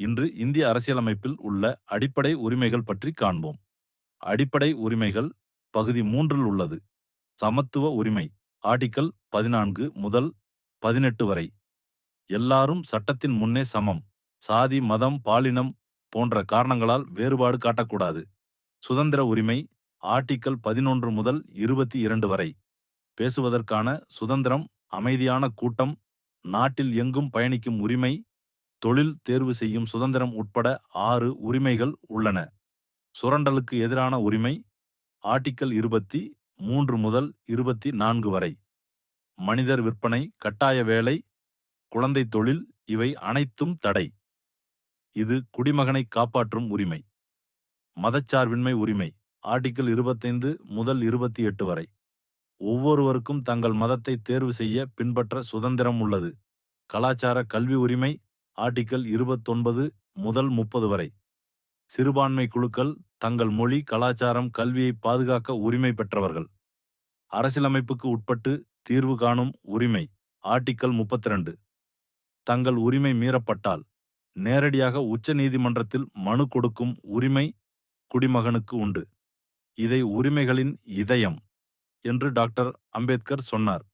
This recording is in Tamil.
இன்று இந்திய அரசியலமைப்பில் உள்ள அடிப்படை உரிமைகள் பற்றி காண்போம். அடிப்படை உரிமைகள் பகுதி மூன்றில் உள்ளது. சமத்துவ உரிமை ஆர்டிக்கல் பதினான்கு முதல் பதினெட்டு வரை. எல்லாரும் சட்டத்தின் முன்னே சமம். சாதி மதம் பாலினம் போன்ற காரணங்களால் வேறுபாடு காட்டக்கூடாது. சுதந்திர உரிமை ஆர்டிக்கல் பதினொன்று முதல் இருபத்தி இரண்டு வரை. பேசுவதற்கான சுதந்திரம் அமைதியான கூட்டம் நாட்டில் எங்கும் பயணிக்கும் உரிமை தொழில் தேர்வு செய்யும் சுதந்திரம் உட்பட ஆறு உரிமைகள் உள்ளன. சுரண்டலுக்கு எதிரான உரிமை ஆர்டிக்கல் இருபத்தி மூன்று முதல் இருபத்தி நான்கு வரை. மனிதர் விற்பனை கட்டாய வேலை குழந்தை தொழில் இவை அனைத்தும் தடை. இது குடிமகனை காப்பாற்றும் உரிமை. மதச்சார்பின்மை உரிமை ஆர்டிக்கிள் இருபத்தைந்து முதல் இருபத்தி எட்டு வரை. ஒவ்வொருவருக்கும் தங்கள் மதத்தை தேர்வு செய்ய பின்பற்ற சுதந்திரம் உள்ளது. கலாச்சார கல்வி உரிமை ஆர்டிக்கல் இருபத்தொன்பது முதல் முப்பது வரை. சிறுபான்மை குழுக்கள் தங்கள் மொழி கலாச்சாரம் கல்வியை பாதுகாக்க உரிமை பெற்றவர்கள். அரசியலமைப்புக்கு உட்பட்டு தீர்வு காணும் உரிமை ஆர்டிக்கல் முப்பத்தி ரெண்டு தங்கள் உரிமை மீறப்பட்டால் நேரடியாக உச்ச நீதிமன்றத்தில் மனு கொடுக்கும் உரிமை குடிமகனுக்கு உண்டு. இதை உரிமைகளின் இதயம் என்று டாக்டர் அம்பேத்கர் சொன்னார்.